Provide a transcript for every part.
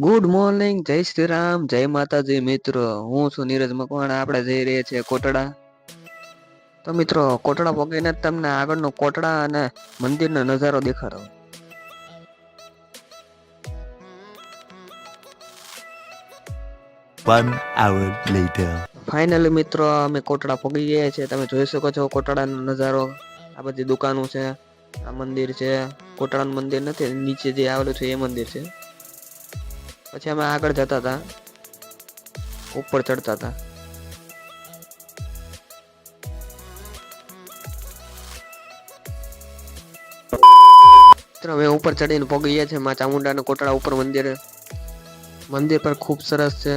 Good morning જય શ્રી રામ જય માતાજી મિત્રો. હું છું નીરજ મકવાણા આપણે જઈ રહ્યા છીએ કોટડા. તો મિત્રો કોટડા પગીને જ તમને આગળનો કોટડા અને મંદિરનો નજારો દેખાડો. One hour later. ફાઇનલી મિત્રો અમે કોટડા પગી ગયા છે તમે જોઈ શકો છો કોટડાનો નજારો. આ બધી દુકાનો છે આ મંદિર છે. કોટડાનું મંદિર નથી નીચે જે આવેલું છે એ મંદિર છે. પછી અમે આગળ જતા હતા. ઉપર ચડતા હતા. હવે ઉપર ચડીને પગી ગયા છે માં ચામુંડાના કોટડા ઉપર મંદિર મંદિર પર ખૂબ સરસ છે.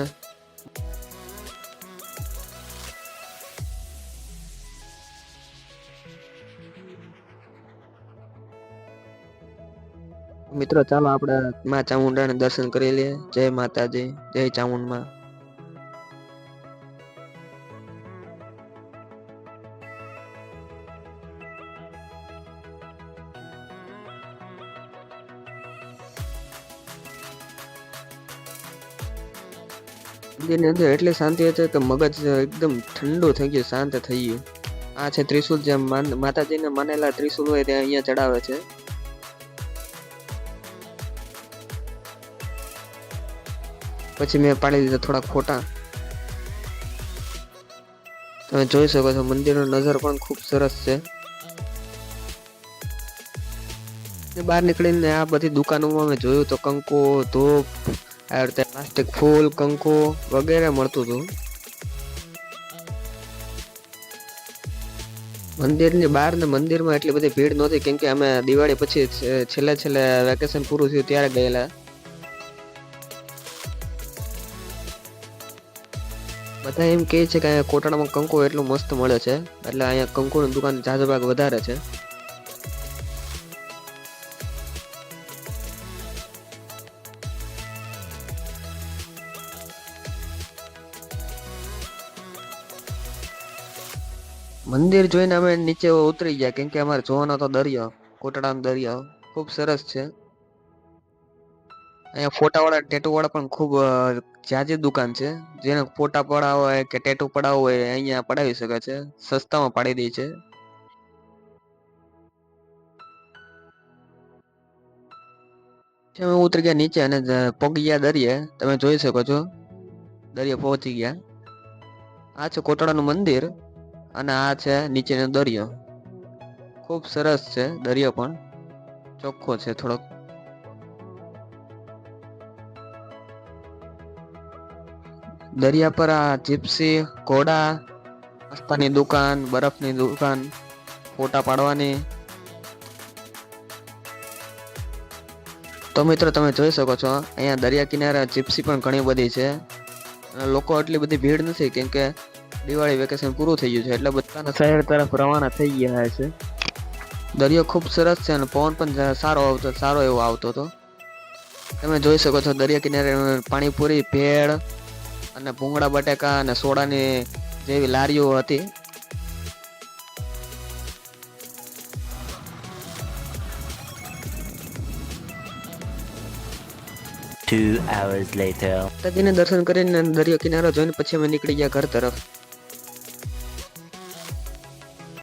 મિત્રો, ચાલો આપણે માં ચામુંડાને દર્શન કરી લઈએ. જય માતાજી, જય ચામુંડમાં. મંદિરની અંદર એટલી શાંતિ હતી કે મગજ એકદમ ઠંડુ થઈ ગયું, શાંત થઈ ગયું. આ છે ત્રિશુલ જેમ માતાજીને માનેલા ત્રિશુલ હોય ત્યાં અહીંયા ચડાવે છે. પછી મેં પાડી દીધા થોડા ખોટા તમે જોઈ શકો છો, મંદિરનો નજર પણ ખૂબ સરસ છે. બહાર નીકળીને આ બધી દુકાનોમાં મેં જોયું તો કંકો, ધૂપ આવી રીતે પ્લાસ્ટિક ફૂલ, કંકો વગેરે મળતું હતું. મંદિરની બહાર ને મંદિરમાં એટલી બધી ભીડ નહોતી કેમ કે અમે દિવાળી પછી છેલ્લે છેલ્લે વેકેશન પૂરું થયું ત્યારે ગયેલા. બધા એમ કહે છે કે અહીંયા કોટાડામાં કંકુ એટલું મસ્ત મળે છે. એટલે અહીંયા કંકુની દુકાન ઝાઝો ભાગ વધારે છે. મંદિર જોઈને અમે નીચે ઉતરી ગયા, કેમ કે અમારે જોવાનો તો દરિયો કોટડાનો દરિયો, ખૂબ સરસ છે. અહીંયા ફોટાવાળા ટેટુ વાળા પણ ખૂબ જાજી દુકાન છે. જેને ફોટા પડાવવા હોય કે ટેટુ પડાવવું હોય અહીંયા પડાવી શકે છે. સસ્તામાં પાડી દે છે. અમે ઉતરી ગયા નીચે અને પગી ગયા દરિયે, તમે જોઈ શકો છો. દરિયે પહોંચી ગયા. આ છે કોટડાનું મંદિર અને આ છે નીચેનો દરિયો. ખૂબ સરસ છે દરિયો પણ. ચોખ્ખો છે થોડોક. દરિયા પર આ જીપ્સી, ઘોડા, નાસ્તાની દુકાન, બરફની દુકાન, ફોટા પાડવાની. તો મિત્રો, તમે જોઈ શકો છો, અહીંયા દરિયા કિનારે જીપ્સી પણ ઘણી બધી છે. અને લોકો એટલી બધી ભીડ નથી, કેમ કે દિવાળી વેકેશન પૂરું થઈ ગયું છે, એટલે બધાના શહેર તરફ રવાના થઈ ગયા છે. દરિયો ખૂબ સરસ છે અને પવન પણ સારો આવતો, સારો એવો આવતો હતો. તમે જોઈ શકો છો, દરિયા કિનારે પાણીપુરી, ભેળ અને ભૂંગળા બટેકા અને સોડાની જેવી લારીઓ હતી Two hours later. દર્શન કરીને દરિયો કિનારો જોઈને પછી અમે નીકળી ગયા ઘર તરફ